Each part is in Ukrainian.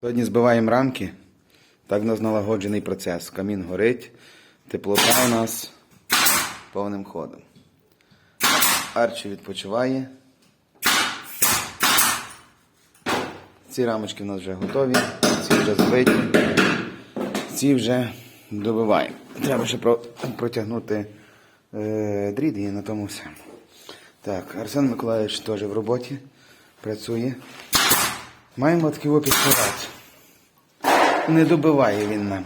Сьогодні збиваємо рамки. Так у нас налагоджений процес. Камін горить, теплота у нас повним ходом. Арчі відпочиває. Ці рамочки у нас вже готові, ці вже збиті, ці вже добиваємо. Треба ще протягнути е, дріт і на тому все. Так, Арсен Миколаївич теж в роботі працює. Маємо такий пістолет. Не добиває він нам.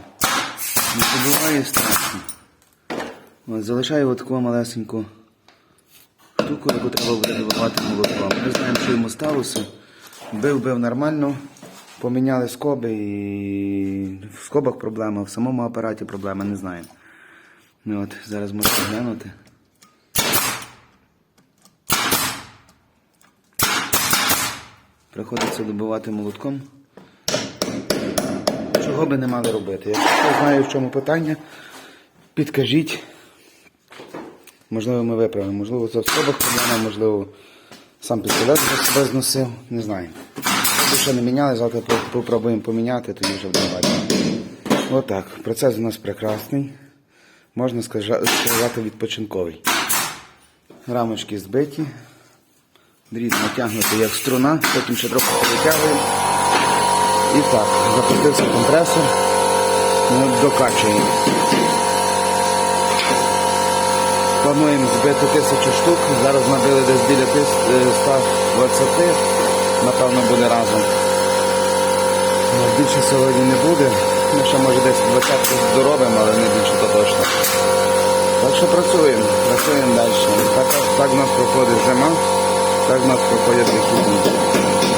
Не добиває страшно. От, залишаю таку малесеньку штуку, яку треба буде добивати молотком. Ми знаємо, що йому сталося. Бив, бив нормально, поміняли скоби і в скобах проблема, в самому апараті проблема, не знаємо. От, зараз можете глянути. Приходиться добивати молотком. Чого би не мали робити? Якщо знає, в чому питання, підкажіть. Можливо, ми виправимо. Можливо, це в скобах проблема, можливо, сам пістолет вже себе зносив, не знаю. Якщо ще не міняли, завтра попробуємо поміняти, тоді вже бачити. Отак. Процес у нас прекрасний. Можна сказати відпочинковий. Рамочки збиті. Дріт натягнути як струна, потім ще трохи витягуємо. І так, запустився компресор, ми докачуємо. Плануємо збити тисячу штук, зараз набили десь біля е, 120, напевно буде разом. Ну, Більше сьогодні не буде. Ми ще може десь 20 доробимо, але не більше то точно. Так що працюємо, працюємо далі. Так, так в нас проходить зима, так нас проходять вихідні.